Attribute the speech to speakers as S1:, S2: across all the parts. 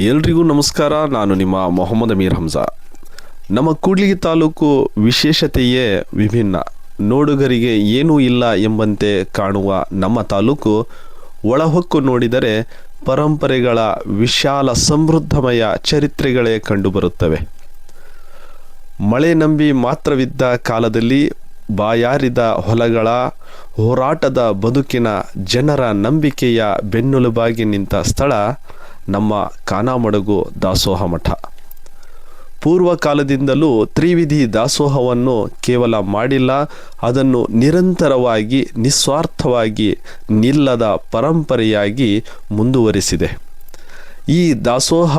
S1: ಎಲ್ರಿಗೂ ನಮಸ್ಕಾರ. ನಾನು ನಿಮ್ಮ ಮೊಹಮ್ಮದ್ ಅಮೀರ್ ಹಮ್ಜಾ. ನಮ್ಮ ಕೂಡ್ಲಿಗಿ ತಾಲೂಕು ವಿಶೇಷತೆಯೇ ವಿಭಿನ್ನ. ನೋಡುಗರಿಗೆ ಏನೂ ಇಲ್ಲ ಎಂಬಂತೆ ಕಾಣುವ ನಮ್ಮ ತಾಲೂಕು ಒಳಹೊಕ್ಕು ನೋಡಿದರೆ ಪರಂಪರೆಗಳ ವಿಶಾಲ ಸಮೃದ್ಧಮಯ ಚರಿತ್ರೆಗಳೇ ಕಂಡುಬರುತ್ತವೆ. ಮಳೆ ನಂಬಿ ಮಾತ್ರವಿದ್ದ ಕಾಲದಲ್ಲಿ ಬಾಯಾರಿದ ಹೊಲಗಳ ಹೋರಾಟದ ಬದುಕಿನ ಜನರ ನಂಬಿಕೆಯ ಬೆನ್ನೆಲುಬಾಗಿ ನಿಂತ ಸ್ಥಳ ನಮ್ಮ ಕಾನಾಮಡಗು ದಾಸೋಹ ಮಠ. ಪೂರ್ವ ಕಾಲದಿಂದಲೂ ತ್ರಿವಿಧಿ ದಾಸೋಹವನ್ನು ಕೇವಲ ಮಾಡಿಲ್ಲ, ಅದನ್ನು ನಿರಂತರವಾಗಿ, ನಿಸ್ವಾರ್ಥವಾಗಿ, ನಿಲ್ಲದ ಪರಂಪರೆಯಾಗಿ ಮುಂದುವರಿಸಿದೆ. ಈ ದಾಸೋಹ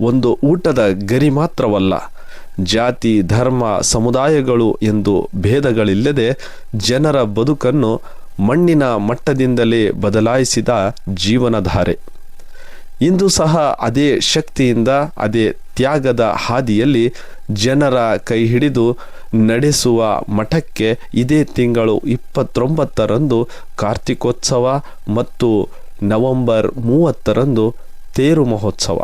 S1: ಒಂದು ಊಟದ ಗರಿ ಮಾತ್ರವಲ್ಲ, ಜಾತಿ, ಧರ್ಮ, ಸಮುದಾಯಗಳು ಎಂದು ಭೇದಗಳಿಲ್ಲದೆ ಜನರ ಬದುಕನ್ನು ಮಣ್ಣಿನ ಮಟ್ಟದಿಂದಲೇ ಬದಲಾಯಿಸಿದ ಜೀವನಧಾರೆ. ಇಂದು ಸಹ ಅದೇ ಶಕ್ತಿಯಿಂದ, ಅದೇ ತ್ಯಾಗದ ಹಾದಿಯಲ್ಲಿ ಜನರ ಕೈ ಹಿಡಿದು ನಡೆಸುವ ಮಠಕ್ಕೆ ಇದೇ ತಿಂಗಳು ಇಪ್ಪತ್ತೊಂಬತ್ತರಂದು ಕಾರ್ತಿಕೋತ್ಸವ ಮತ್ತು ನವೆಂಬರ್ ಮೂವತ್ತರಂದು ತೇರು ಮಹೋತ್ಸವ.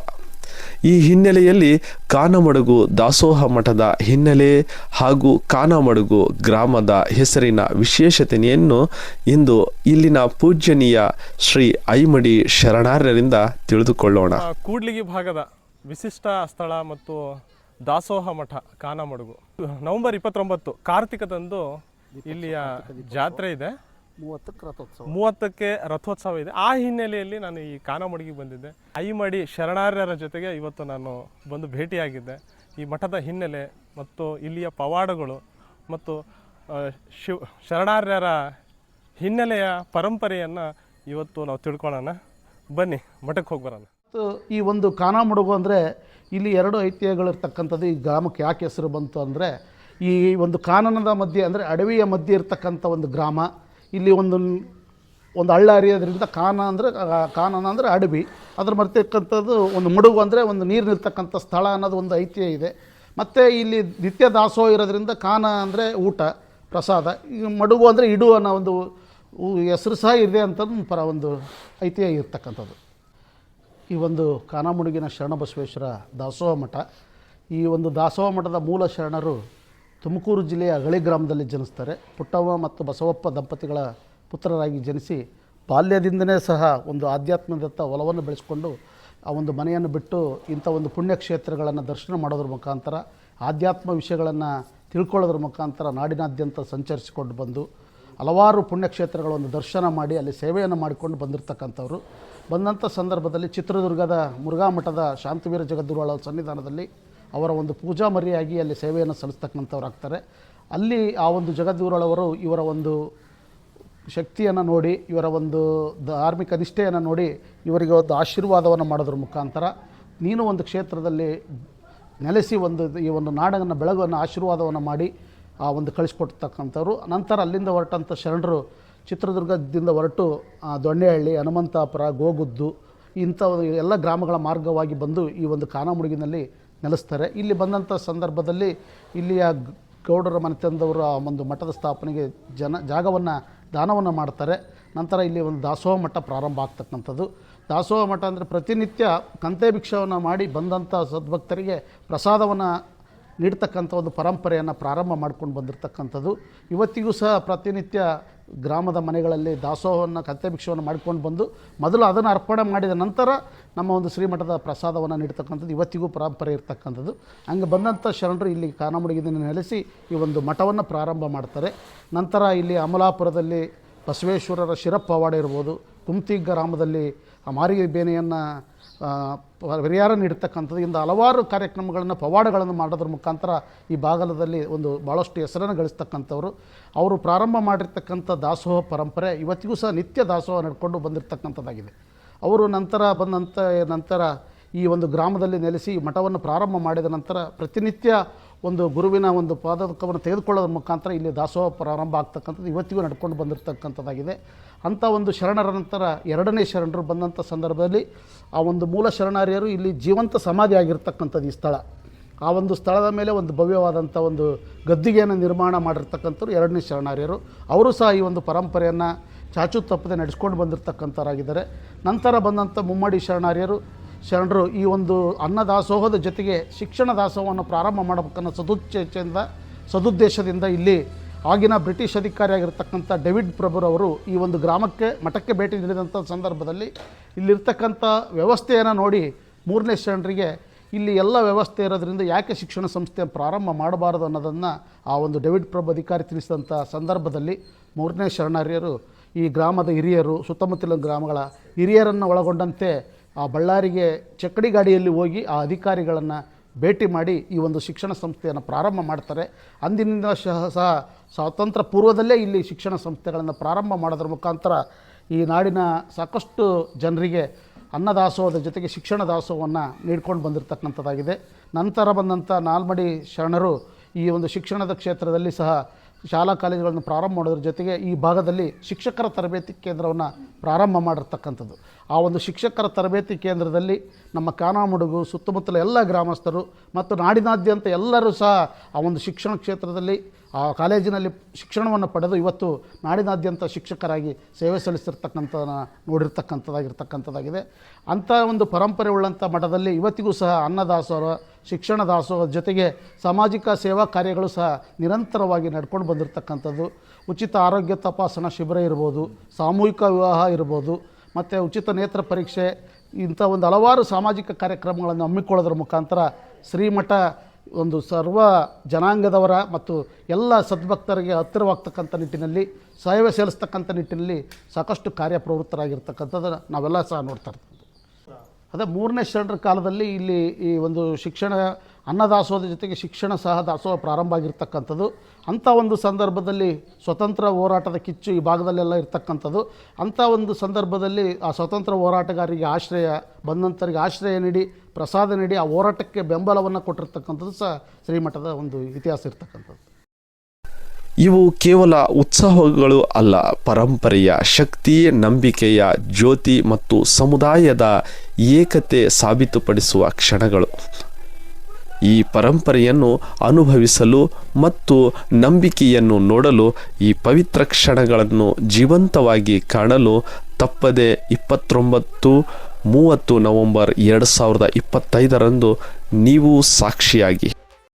S1: ಈ ಹಿನ್ನೆಲೆಯಲ್ಲಿ ಕಾನಮಡುಗು ದಾಸೋಹ ಮಠದ ಹಿನ್ನೆಲೆ ಹಾಗೂ ಕಾನಮಡುಗು ಗ್ರಾಮದ ಹೆಸರಿನ ವಿಶೇಷತೆಯನ್ನು ಇಂದು ಇಲ್ಲಿನ ಪೂಜ್ಯನೀಯ ಶ್ರೀ ಐಮಡಿ ಶರಣಾರ್ಯರಿಂದ ತಿಳಿದುಕೊಳ್ಳೋಣ.
S2: ಕೂಡ್ಲಿಗಿ ಭಾಗದ ವಿಶಿಷ್ಟ ಸ್ಥಳ ಮತ್ತು ದಾಸೋಹ ಮಠ ಕಾನಮಡುಗು. ನವೆಂಬರ್ ಇಪ್ಪತ್ತೊಂಬತ್ತು ಕಾರ್ತಿಕದಂದು ಇಲ್ಲಿಯ ಜಾತ್ರೆ ಇದೆ.
S3: ಮೂವತ್ತಕ್ಕೆ ರಥೋತ್ಸವ.
S2: ಮೂವತ್ತಕ್ಕೆ ರಥೋತ್ಸವ ಇದೆ. ಆ ಹಿನ್ನೆಲೆಯಲ್ಲಿ ನಾನು ಈ ಕಾನಮಡಿಗೆ ಬಂದಿದ್ದೆ. ಐಮಡಿ ಶರಣಾರ್ಯರ ಜೊತೆಗೆ ಇವತ್ತು ನಾನು ಬಂದು ಭೇಟಿಯಾಗಿದ್ದೆ. ಈ ಮಠದ ಹಿನ್ನೆಲೆ ಮತ್ತು ಇಲ್ಲಿಯ ಪವಾಡಗಳು ಮತ್ತು ಶಿವ ಶರಣಾರ್ಯರ ಹಿನ್ನೆಲೆಯ ಪರಂಪರೆಯನ್ನು ಇವತ್ತು ನಾವು ತಿಳ್ಕೊಳ್ಳೋಣ. ಬನ್ನಿ ಮಠಕ್ಕೆ ಹೋಗಿ ಬರೋಣ.
S3: ಮತ್ತು ಈ ಒಂದು ಕಾನಾಮಡುಗು ಅಂದರೆ ಇಲ್ಲಿ ಎರಡು ಐತಿಹ್ಯಗಳಿರ್ತಕ್ಕಂಥದ್ದು. ಈ ಗ್ರಾಮಕ್ಕೆ ಯಾಕೆ ಹೆಸರು ಬಂತು ಅಂದರೆ ಈ ಒಂದು ಕಾನನದ ಮಧ್ಯೆ ಅಂದರೆ ಅಡವಿಯ ಮಧ್ಯೆ ಇರತಕ್ಕಂಥ ಒಂದು ಗ್ರಾಮ. ಇಲ್ಲಿ ಒಂದು ಒಂದು ಹಳ್ಳ ಹರಿಯೋದ್ರಿಂದ ಕಾನ ಅಂದರೆ ಕಾನನ ಅಂದರೆ ಅಡವಿ. ಅದ್ರ ಮರ್ತಕ್ಕಂಥದ್ದು ಒಂದು ಮಡುಗು ಅಂದರೆ ಒಂದು ನೀರು ನಿಲ್ತಕ್ಕಂಥ ಸ್ಥಳ ಅನ್ನೋದು ಒಂದು ಐತಿಹ್ಯ ಇದೆ. ಮತ್ತು ಇಲ್ಲಿ ನಿತ್ಯ ದಾಸೋಹ ಇರೋದ್ರಿಂದ ಕಾನ ಅಂದರೆ ಊಟ, ಪ್ರಸಾದ. ಈ ಮಡುಗು ಅಂದರೆ ಇಡು ಅನ್ನೋ ಒಂದು ಹೆಸರು ಸಹ ಇದೆ ಅಂತ ಪರ ಒಂದು ಐತಿಹ್ಯ ಇರ್ತಕ್ಕಂಥದ್ದು. ಈ ಒಂದು ಕಾನಾಮುಡುಗಿನ ಶರಣಬಸವೇಶ್ವರ ದಾಸೋಹ ಮಠ, ಈ ಒಂದು ದಾಸೋಹ ಮಠದ ಮೂಲ ಶರಣರು ತುಮಕೂರು ಜಿಲ್ಲೆಯ ಅಗಳಿ ಗ್ರಾಮದಲ್ಲಿ ಜನಿಸ್ತಾರೆ. ಪುಟ್ಟವ್ವ ಮತ್ತು ಬಸವಪ್ಪ ದಂಪತಿಗಳ ಪುತ್ರರಾಗಿ ಜನಿಸಿ ಬಾಲ್ಯದಿಂದನೇ ಸಹ ಒಂದು ಆಧ್ಯಾತ್ಮದತ್ತ ಒಲವನ್ನು ಬೆಳೆಸ್ಕೊಂಡು ಆ ಒಂದು ಮನೆಯನ್ನು ಬಿಟ್ಟು ಇಂಥ ಒಂದು ಪುಣ್ಯಕ್ಷೇತ್ರಗಳನ್ನು ದರ್ಶನ ಮಾಡೋದ್ರ ಮುಖಾಂತರ, ಆಧ್ಯಾತ್ಮ ವಿಷಯಗಳನ್ನು ತಿಳ್ಕೊಳ್ಳೋದ್ರ ಮುಖಾಂತರ ನಾಡಿನಾದ್ಯಂತ ಸಂಚರಿಸಿಕೊಂಡು ಬಂದು ಹಲವಾರು ಪುಣ್ಯಕ್ಷೇತ್ರಗಳ ಒಂದು ದರ್ಶನ ಮಾಡಿ ಅಲ್ಲಿ ಸೇವೆಯನ್ನು ಮಾಡಿಕೊಂಡು ಬಂದಿರತಕ್ಕಂಥವ್ರು. ಬಂದಂಥ ಸಂದರ್ಭದಲ್ಲಿ ಚಿತ್ರದುರ್ಗದ ಮುರುಘಾ ಮಠದ ಶಾಂತವೀರ ಜಗದ್ಗುರುಗಳ ಸನ್ನಿಧಾನದಲ್ಲಿ ಅವರ ಒಂದು ಪೂಜಾ ಮರಿಯಾಗಿ ಅಲ್ಲಿ ಸೇವೆಯನ್ನು ಸಲ್ಲಿಸ್ತಕ್ಕಂಥವ್ರು ಆಗ್ತಾರೆ ಅಲ್ಲಿ ಆ ಒಂದು ಜಗದ್ಗುರುಗಳವರು ಇವರ ಒಂದು ಶಕ್ತಿಯನ್ನು ನೋಡಿ, ಇವರ ಒಂದು ಧಾರ್ಮಿಕ ನಿಷ್ಠೆಯನ್ನು ನೋಡಿ ಇವರಿಗೆ ಒಂದು ಆಶೀರ್ವಾದವನ್ನು ಮಾಡೋದ್ರ ಮುಖಾಂತರ ನೀನು ಒಂದು ಕ್ಷೇತ್ರದಲ್ಲಿ ನೆಲೆಸಿ ಒಂದು ಈ ಒಂದು ನಾಡನ್ನು ಬೆಳಗನ್ನು ಆಶೀರ್ವಾದವನ್ನು ಮಾಡಿ ಆ ಒಂದು ಕಳಿಸ್ಕೊಡ್ತಕ್ಕಂಥವ್ರು. ನಂತರ ಅಲ್ಲಿಂದ ಹೊರಟಂಥ ಶರಣರು ಚಿತ್ರದುರ್ಗದಿಂದ ಹೊರಟು ದೊಣ್ಣೆಹಳ್ಳಿ, ಹನುಮಂತಾಪುರ, ಗೋಗುದ್ದು ಇಂಥ ಎಲ್ಲ ಗ್ರಾಮಗಳ ಮಾರ್ಗವಾಗಿ ಬಂದು ಈ ಒಂದು ಕಾನಾಮುಡುಗಿನಲ್ಲಿ ನೆಲೆಸ್ತಾರೆ. ಇಲ್ಲಿ ಬಂದಂಥ ಸಂದರ್ಭದಲ್ಲಿ ಇಲ್ಲಿಯ ಗೌಡರ ಮನೆತನದವರು ಒಂದು ಮಠದ ಸ್ಥಾಪನೆಗೆ ಜನ, ಜಾಗವನ್ನು, ದಾನವನ್ನು ಮಾಡ್ತಾರೆ. ನಂತರ ಇಲ್ಲಿ ಒಂದು ದಾಸೋಹ ಮಠ ಪ್ರಾರಂಭ ಆಗ್ತಕ್ಕಂಥದ್ದು. ದಾಸೋಹ ಮಠ ಅಂದರೆ ಪ್ರತಿನಿತ್ಯ ಕಂತೆ ಭಿಕ್ಷವನ್ನು ಮಾಡಿ ಬಂದಂಥ ಸದ್ಭಕ್ತರಿಗೆ ಪ್ರಸಾದವನ್ನು ನೀಡ್ತಕ್ಕಂಥ ಒಂದು ಪರಂಪರೆಯನ್ನು ಪ್ರಾರಂಭ ಮಾಡ್ಕೊಂಡು ಬಂದಿರತಕ್ಕಂಥದ್ದು. ಇವತ್ತಿಗೂ ಸಹ ಪ್ರತಿನಿತ್ಯ ಗ್ರಾಮದ ಮನೆಗಳಲ್ಲಿ ದಾಸೋಹವನ್ನು ಕಥೆ ಭಿಕ್ಷವನ್ನು ಮಾಡ್ಕೊಂಡು ಬಂದು ಮೊದಲು ಅದನ್ನು ಅರ್ಪಣೆ ಮಾಡಿದ ನಂತರ ನಮ್ಮ ಒಂದು ಶ್ರೀಮಠದ ಪ್ರಸಾದವನ್ನು ನೀಡ್ತಕ್ಕಂಥದ್ದು. ಇವತ್ತಿಗೂ ಪರಂಪರೆ ಇರ್ತಕ್ಕಂಥದ್ದು. ಹಂಗೆ ಬಂದಂಥ ಶರಣರು ಇಲ್ಲಿ ಕಾನಮುಡಿಗಿದನ್ನು ನೆಲೆಸಿ ಈ ಒಂದು ಮಠವನ್ನು ಪ್ರಾರಂಭ ಮಾಡ್ತಾರೆ. ನಂತರ ಇಲ್ಲಿ ಅಮಲಾಪುರದಲ್ಲಿ ಬಸವೇಶ್ವರರ ಶಿರಪ್ಪವಾಡ ಇರ್ಬೋದು. ಕುಮ್ತಿ ಗ್ರಾಮದಲ್ಲಿ ಆ ಮಾರಿಗೆ ಬೇನೆಯನ್ನು ಪರಿಹಾರ ನೀಡತಕ್ಕಂಥದ್ದು ಇಂದ ಹಲವಾರು ಕಾರ್ಯಕ್ರಮಗಳನ್ನು, ಪವಾಡಗಳನ್ನು ಮಾಡೋದ್ರ ಮುಖಾಂತರ ಈ ಬಾಗಲದಲ್ಲಿ ಒಂದು ಭಾಳಷ್ಟು ಹೆಸರನ್ನು ಗಳಿಸ್ತಕ್ಕಂಥವ್ರು. ಅವರು ಪ್ರಾರಂಭ ಮಾಡಿರ್ತಕ್ಕಂಥ ದಾಸೋಹ ಪರಂಪರೆ ಇವತ್ತಿಗೂ ಸಹ ನಿತ್ಯ ದಾಸೋಹ ನಡ್ಕೊಂಡು ಬಂದಿರತಕ್ಕಂಥದ್ದಾಗಿದೆ. ಅವರು ನಂತರ ಬಂದಂಥ ನಂತರ ಈ ಒಂದು ಗ್ರಾಮದಲ್ಲಿ ನೆಲೆಸಿ ಮಠವನ್ನು ಪ್ರಾರಂಭ ಮಾಡಿದ ನಂತರ ಪ್ರತಿನಿತ್ಯ ಒಂದು ಗುರುವಿನ ಒಂದು ಪಾದಕವನ್ನು ತೆಗೆದುಕೊಳ್ಳೋದ್ರ ಮುಖಾಂತರ ಇಲ್ಲಿ ದಾಸೋಹ ಪ್ರಾರಂಭ ಆಗ್ತಕ್ಕಂಥದ್ದು ಇವತ್ತಿಗೂ ನಡ್ಕೊಂಡು ಬಂದಿರತಕ್ಕಂಥದ್ದಾಗಿದೆ. ಅಂಥ ಒಂದು ಶರಣರ ನಂತರ ಎರಡನೇ ಶರಣರು ಬಂದಂಥ ಸಂದರ್ಭದಲ್ಲಿ ಆ ಒಂದು ಮೂಲ ಶರಣಾರ್ಯರು ಇಲ್ಲಿ ಜೀವಂತ ಸಮಾಧಿ ಆಗಿರ್ತಕ್ಕಂಥದ್ದು ಈ ಸ್ಥಳ. ಆ ಒಂದು ಸ್ಥಳದ ಮೇಲೆ ಒಂದು ಭವ್ಯವಾದಂಥ ಒಂದು ಗದ್ದಿಗೆಯನ್ನು ನಿರ್ಮಾಣ ಮಾಡಿರ್ತಕ್ಕಂಥವ್ರು ಎರಡನೇ ಶರಣಾರ್ಯರು. ಅವರು ಸಹ ಈ ಒಂದು ಪರಂಪರೆಯನ್ನು ಚಾಚು ತಪ್ಪದೆ ನಡೆಸ್ಕೊಂಡು ಬಂದಿರತಕ್ಕಂಥವರಾಗಿದ್ದಾರೆ. ನಂತರ ಬಂದಂಥ ಮುಮ್ಮಡಿ ಶರಣಾರ್ಯರು ಶರಣರು, ಈ ಒಂದು ಅನ್ನದಾಸೋಹದ ಜೊತೆಗೆ ಶಿಕ್ಷಣ ದಾಸೋಹವನ್ನು ಪ್ರಾರಂಭ ಮಾಡಬೇಕನ್ನೋ ಸದುಚ್ಚೇಚ್ಛೆಯಿಂದ ಸದುದ್ದೇಶದಿಂದ ಇಲ್ಲಿ ಆಗಿನ ಬ್ರಿಟಿಷ್ ಅಧಿಕಾರಿಯಾಗಿರ್ತಕ್ಕಂಥ ಡೇವಿಡ್ ಪ್ರಭುರವರು ಈ ಒಂದು ಗ್ರಾಮಕ್ಕೆ, ಮಠಕ್ಕೆ ಭೇಟಿ ನೀಡಿದಂಥ ಸಂದರ್ಭದಲ್ಲಿ ಇಲ್ಲಿರ್ತಕ್ಕಂಥ ವ್ಯವಸ್ಥೆಯನ್ನು ನೋಡಿ ಮೂರನೇ ಶರಣರಿಗೆ ಇಲ್ಲಿ ಎಲ್ಲ ವ್ಯವಸ್ಥೆ ಇರೋದ್ರಿಂದ ಯಾಕೆ ಶಿಕ್ಷಣ ಸಂಸ್ಥೆ ಪ್ರಾರಂಭ ಮಾಡಬಾರದು ಅನ್ನೋದನ್ನು ಆ ಒಂದು ಡೇವಿಡ್ ಪ್ರಭು ಅಧಿಕಾರಿ ತಿಳಿಸಿದಂಥ ಸಂದರ್ಭದಲ್ಲಿ ಮೂರನೇ ಶರಣಾರ್ಯರು, ಈ ಗ್ರಾಮದ ಹಿರಿಯರು, ಸುತ್ತಮುತ್ತಲಿನ ಗ್ರಾಮಗಳ ಹಿರಿಯರನ್ನು ಒಳಗೊಂಡಂತೆ ಆ ಬಳ್ಳಾರಿಗೆ ಚಕ್ಕಡಿ ಗಾಡಿಯಲ್ಲಿ ಹೋಗಿ ಆ ಅಧಿಕಾರಿಗಳನ್ನು ಭೇಟಿ ಮಾಡಿ ಈ ಒಂದು ಶಿಕ್ಷಣ ಸಂಸ್ಥೆಯನ್ನು ಪ್ರಾರಂಭ ಮಾಡ್ತಾರೆ. ಅಂದಿನಿಂದ ಸಹ ಸಹ ಸ್ವಾತಂತ್ರ್ಯ ಪೂರ್ವದಲ್ಲೇ ಇಲ್ಲಿ ಶಿಕ್ಷಣ ಸಂಸ್ಥೆಗಳನ್ನು ಪ್ರಾರಂಭ ಮಾಡೋದ್ರ ಮುಖಾಂತರ ಈ ನಾಡಿನ ಸಾಕಷ್ಟು ಜನರಿಗೆ ಅನ್ನದಾಸೋಹದ ಜೊತೆಗೆ ಶಿಕ್ಷಣ ದಾಸೋಹವನ್ನು ನೀಡ್ಕೊಂಡು ಬಂದಿರತಕ್ಕಂಥದ್ದಾಗಿದೆ. ನಂತರ ಬಂದಂಥ ನಾಲ್ಮಡಿ ಶರಣರು ಈ ಒಂದು ಶಿಕ್ಷಣದ ಕ್ಷೇತ್ರದಲ್ಲಿ ಸಹ ಶಾಲಾ ಕಾಲೇಜುಗಳನ್ನು ಪ್ರಾರಂಭ ಮಾಡೋದ್ರ ಜೊತೆಗೆ ಈ ಭಾಗದಲ್ಲಿ ಶಿಕ್ಷಕರ ತರಬೇತಿ ಕೇಂದ್ರವನ್ನು ಪ್ರಾರಂಭ ಮಾಡಿರ್ತಕ್ಕಂಥದ್ದು. ಆ ಒಂದು ಶಿಕ್ಷಕರ ತರಬೇತಿ ಕೇಂದ್ರದಲ್ಲಿ ನಮ್ಮ ಕಾನಾಮುಡುಗು, ಸುತ್ತಮುತ್ತಲ ಎಲ್ಲ ಗ್ರಾಮಸ್ಥರು ಮತ್ತು ನಾಡಿನಾದ್ಯಂತ ಎಲ್ಲರೂ ಸಹ ಆ ಒಂದು ಶಿಕ್ಷಣ ಕ್ಷೇತ್ರದಲ್ಲಿ ಆ ಕಾಲೇಜಿನಲ್ಲಿ ಶಿಕ್ಷಣವನ್ನು ಪಡೆದು ಇವತ್ತು ನಾಡಿನಾದ್ಯಂತ ಶಿಕ್ಷಕರಾಗಿ ಸೇವೆ ಸಲ್ಲಿಸಿರ್ತಕ್ಕಂಥ ನೋಡಿರ್ತಕ್ಕಂಥದ್ದಾಗಿರ್ತಕ್ಕಂಥದ್ದಾಗಿದೆ. ಅಂಥ ಒಂದು ಪರಂಪರೆ ಉಳ್ಳಂಥ ಮಠದಲ್ಲಿ ಇವತ್ತಿಗೂ ಸಹ ಅನ್ನದಾಸೋಹ ಶಿಕ್ಷಣ ದಾಸೋಹ ಜೊತೆಗೆ ಸಾಮಾಜಿಕ ಸೇವಾ ಕಾರ್ಯಗಳು ಸಹ ನಿರಂತರವಾಗಿ ನಡ್ಕೊಂಡು ಬಂದಿರತಕ್ಕಂಥದ್ದು. ಉಚಿತ ಆರೋಗ್ಯ ತಪಾಸಣಾ ಶಿಬಿರ ಇರ್ಬೋದು, ಸಾಮೂಹಿಕ ವಿವಾಹ ಇರ್ಬೋದು, ಮತ್ತು ಉಚಿತ ನೇತ್ರ ಪರೀಕ್ಷೆ, ಇಂಥ ಒಂದು ಹಲವಾರು ಸಾಮಾಜಿಕ ಕಾರ್ಯಕ್ರಮಗಳನ್ನು ಹಮ್ಮಿಕೊಳ್ಳೋದ್ರ ಮುಖಾಂತರ ಶ್ರೀಮಠ ಒಂದು ಸರ್ವ ಜನಾಂಗದವರ ಮತ್ತು ಎಲ್ಲ ಸದ್ಭಕ್ತರಿಗೆ ಹತ್ತಿರವಾಗ್ತಕ್ಕಂಥ ನಿಟ್ಟಿನಲ್ಲಿ ಸೇವೆ ಸೇರಿಸ್ತಕ್ಕಂಥ ನಿಟ್ಟಿನಲ್ಲಿ ಸಾಕಷ್ಟು ಕಾರ್ಯಪ್ರವೃತ್ತರಾಗಿರ್ತಕ್ಕಂಥದ್ದು ನಾವೆಲ್ಲ ಸಹ ನೋಡ್ತಾ ಇರ್ತೀವಿ. ಅದೇ ಮೂರನೇ ಶರಣರ ಕಾಲದಲ್ಲಿ ಇಲ್ಲಿ ಈ ಒಂದು ಶಿಕ್ಷಣ ಅನ್ನದಾಸೋಹದ ಜೊತೆಗೆ ಶಿಕ್ಷಣ ಸಹ ದಾಸೋಹ ಪ್ರಾರಂಭ ಆಗಿರ್ತಕ್ಕಂಥದ್ದು. ಅಂಥ ಒಂದು ಸಂದರ್ಭದಲ್ಲಿ ಸ್ವತಂತ್ರ ಹೋರಾಟದ ಕಿಚ್ಚು ಈ ಭಾಗದಲ್ಲೆಲ್ಲ ಇರ್ತಕ್ಕಂಥದ್ದು. ಅಂಥ ಒಂದು ಸಂದರ್ಭದಲ್ಲಿ ಆ ಸ್ವತಂತ್ರ ಹೋರಾಟಗಾರರಿಗೆ ಆಶ್ರಯ ಬಂದಂಥರಿಗೆ ಆಶ್ರಯ ನೀಡಿ, ಪ್ರಸಾದ ನೀಡಿ ಆ ಹೋರಾಟಕ್ಕೆ ಬೆಂಬಲವನ್ನು ಕೊಟ್ಟಿರ್ತಕ್ಕಂಥದ್ದು ಸಹ ಶ್ರೀಮಠದ ಒಂದು ಇತಿಹಾಸ ಇರ್ತಕ್ಕಂಥದ್ದು.
S1: ಇವು ಕೇವಲ ಉತ್ಸವಗಳು ಅಲ್ಲ, ಪರಂಪರೆಯ ಶಕ್ತಿ ನಂಬಿಕೆಯ ಜ್ಯೋತಿ ಮತ್ತು ಸಮುದಾಯದ ಏಕತೆ ಸಾಬೀತುಪಡಿಸುವ ಕ್ಷಣಗಳು. ಈ ಪರಂಪರೆಯನ್ನು ಅನುಭವಿಸಲು ಮತ್ತು ನಂಬಿಕೆಯನ್ನು ನೋಡಲು ಈ ಪವಿತ್ರ ಕ್ಷಣಗಳನ್ನು ಜೀವಂತವಾಗಿ ಕಾಣಲು ತಪ್ಪದೆ ಇಪ್ಪತ್ತೊಂಬತ್ತು ಮೂವತ್ತು ನವೆಂಬರ್ ಎರಡು ಸಾವಿರದ ಇಪ್ಪತ್ತೈದರಂದು ನೀವು ಸಾಕ್ಷಿಯಾಗಿ.